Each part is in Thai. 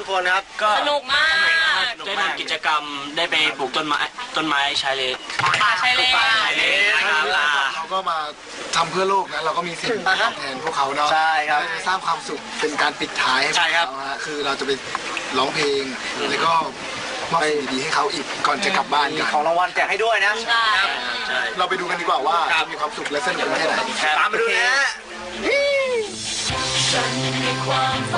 ทุกๆคนนะครับก็สนุกมาก ได้ทำกิจกรรมได้ไปปลูกต้นไม้ต้นไม้ชายเลนป่าชายเลนป่าชายเลนนะครับอ่า เราก็มาทำเพื่อโลกนะเราก็มีสิ่งตอบแทนพวกเขาเนาะใช่ครับได้สร้างความสุขเป็นการปิดท้ายให้พวกใช่ครับเขาฮะคือเราจะไปร้องเพลงแล้วก็มอบสิ่งดีๆให้เขาอีกก่อนจะกลับบ้านมีกันของรางวัลแจกให้ด้วยนะใช่ใช่เราไปดูกันดีกว่าว่าจะมีความสุขและสนุกกันแค่ไหน ตามมาดูนะฮะไม่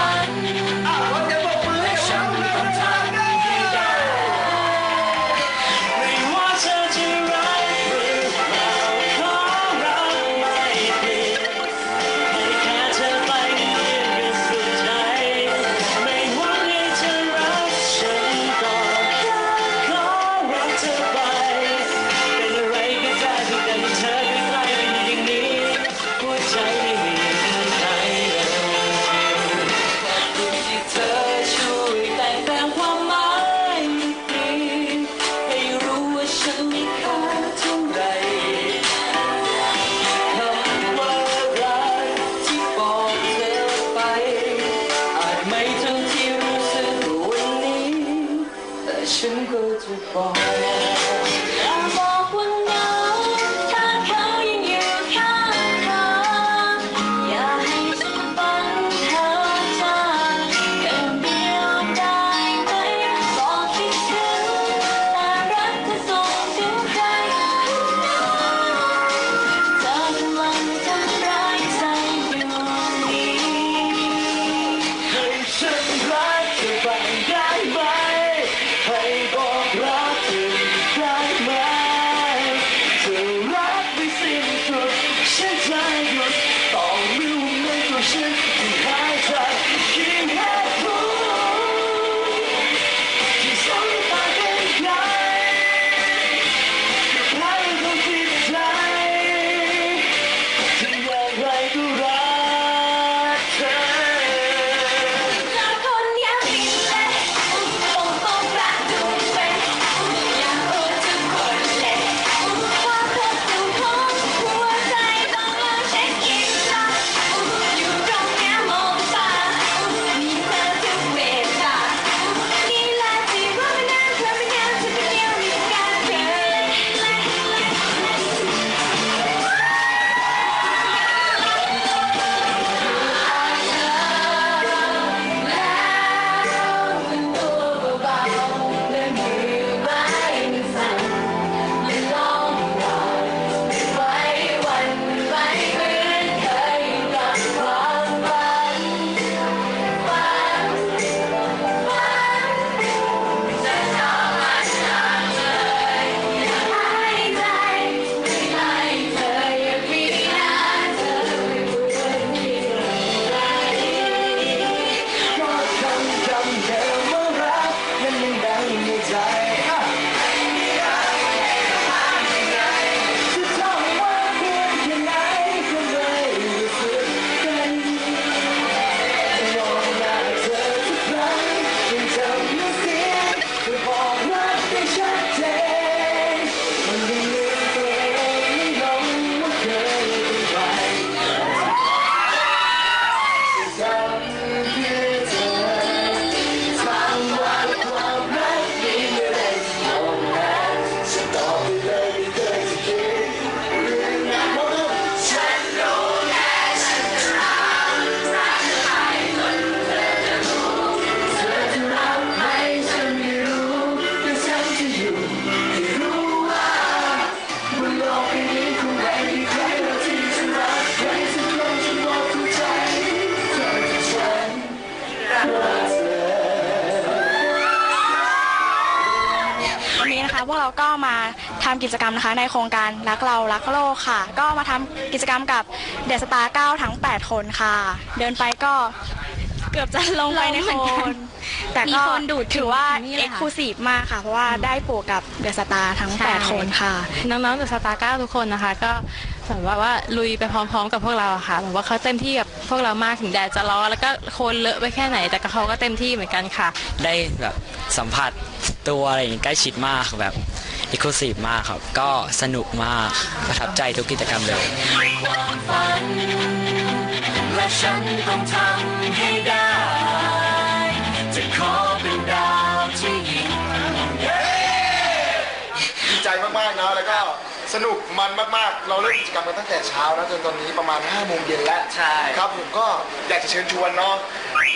แต่ฉัน เราก็มาทำกิจกรรมนะคะ ในโครงการรักเรารักโลกค่ะ ก็มาทำกิจกรรมกับเดอะสตาร์9ทั้ง 8 คนค่ะ เดินไปก็เกือบจะลงไปในโคลนแต่ก็มีคนดูดถือว่าถึงนี่เลยเอ็กค่ะซ์คลูซีฟมากค่ะ เพราะว่าได้ปลูกกับเดอะสตาร์ทั้งใช่8คนค่ะ น้องๆเดอะสตาร์เก้าทุกคนนะคะ ก็แบบว่าว่าลุยไปพร้อมๆกับพวกเราอะค่ะแบบว่าเขาเต็มที่กับพวกเรามากถึงแดดจะร้อนแล้วก็โคลนเลอะไปแค่ไหน แต่ก็เขาก็เต็มที่เหมือนกันค่ะ ได้แบบสัมผัสตัวอะไรอย่างงี้ใกล้ชิดมากแบบ อีคลูซีฟมากครับ ก็สนุกมากประทับใจทุกกิจกรรมเลยและฉันต้องทำให้ได้ สนุกมันมากๆ เราเริ่มกิจกรรมกันตั้งแต่เช้านะจนตอนนี้ประมาณ5โมงเย็นแล้วใช่ ครับผมก็อยากจะเชิญชวนเนาะ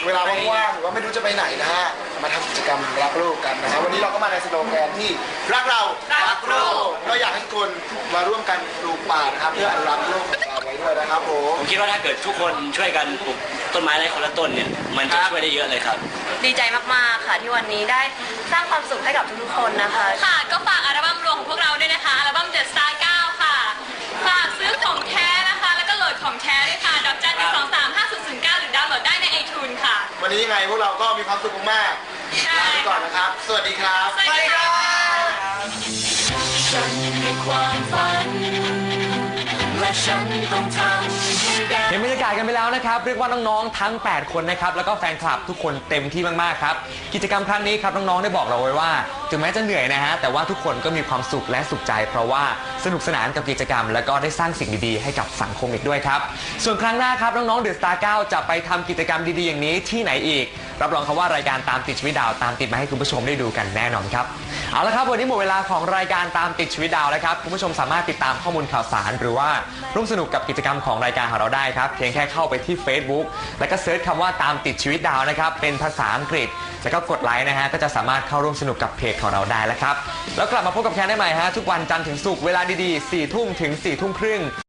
เวลาว่างๆหรือว่าไม่รู้จะไปไหนนะฮะมาทำกิจกรรมรักโลกกันนะฮะวันนี้เราก็มาในสโลแกนที่รักเรารักโลกเราอยากให้ทุกคนมาร่วมกันปลูกป่านะครับเพื่ออนุรักษ์โลกของเราไว้ด้วยนะครับผม ผมคิดว่าถ้าเกิดทุกคนช่วยกันปลูก ต้นไม้ได้คนละต้นเนี่ย มันจะช่วยได้เยอะเลยครับ ดีใจมากๆค่ะที่วันนี้ได้สร้างความสุขให้กับทุกๆคนนะคะ ค่ะ ก็ฝากอัลบั้มรวมของพวกเราด้วยนะคะ อัลบั้ม The Star 9ค่ะ ฝากซื้อของแท้นะคะ แล้วก็โหลดของแท้ด้วยค่ะ ดอกจันหนึ่งสองสามห้าศูนย์ศูนย์เก้าหรือดาวน์โหลดได้ในไอทูนค่ะ วันนี้ยังไงพวกเราก็มีความสุขมากๆใช่ลาไปก่อนนะครับ สวัสดีครับ สวัสดีค่ะฉันมีความฝัน และฉันต้องทำให้ได้ เห็นบรรยากาศกันไปแล้วนะครับ เรียกว่าน้องๆทั้ง 8 คนนะครับ แล้วก็แฟนคลับทุกคนเต็มที่มากๆครับ กิจกรรมครั้งนี้ครับน้องๆได้บอกเราไว้ว่า ถึงแม้จะเหนื่อยนะฮะ แต่ว่าทุกคนก็มีความสุขและสุขใจ เพราะว่าสนุกสนานกับกิจกรรม แล้วก็ได้สร้างสิ่งดีๆให้กับสังคมอีกด้วยครับ ส่วนครั้งหน้าครับน้องๆเดอะสตาร์9จะไปทำกิจกรรมดีๆอย่างนี้ที่ไหนอีก รับรองครับว่ารายการตามติดชีวิตดาวตามติดมาให้คุณผู้ชมได้ดูกันแน่นอนครับเอาละครับวันนี้หมดเวลาของรายการตามติดชีวิตดาวแล้วครับคุณผู้ชมสามารถติดตามข้อมูลข่าวสาร หรือว่าร่วมสนุกกับกิจกรรมของรายการของเราได้ครับเพียงแค่เข้าไปที่ Facebook แล้วก็เซิร์ชคำว่าตามติดชีวิตดาวนะครับเป็นภาษาอังกฤษแล้วก็กดไลค์นะฮะก็จะสามารถเข้าร่วมสนุกกับเพจของเราได้แล้วครับแล้วกลับมาพบกับแคนได้ใหม่ฮะทุกวันจันทร์ถึงศุกร์เวลาดีๆ4ทุ่มถึง4ทุ่มครึ่ง